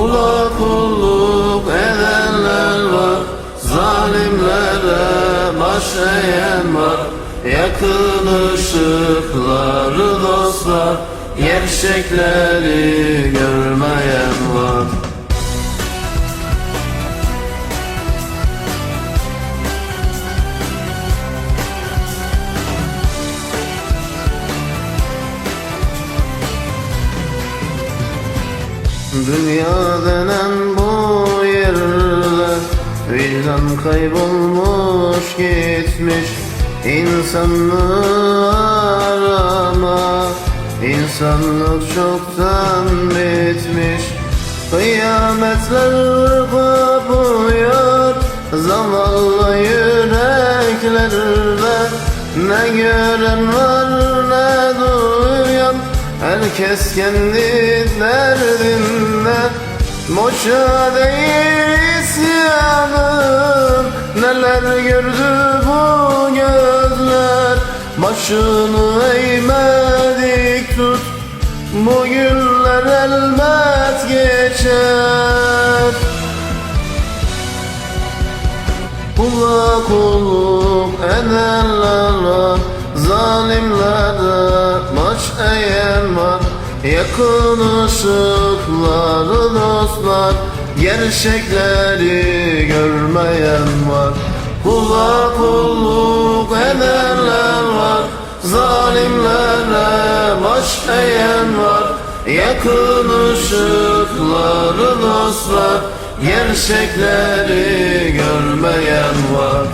Kula kulluk edenler var Zalimlere baş eğen var. Yakın ışıkları dostlar Gerçekleri görmeyen Dünya denen bu yerde Vicdan kaybolmuş gitmiş İnsanlığı arama İnsanlık çoktan bitmiş. Kıyametler kopuyor Zavallı yüreklerde Ne gören var ne duyan. Herkes kendi derdinde Boşa değil isyanım. Neler gördü bu gözler? Başını eğmedik tut. Bu günler elbet geçer. Kula kulluk edenler var Yakın ışıkları dostlar Gerçekleri görmeyen var. Kula kulluk edenler var Zalimlere baş eğen var. Yakın ışıkları dostlar Gerçekleri görmeyen var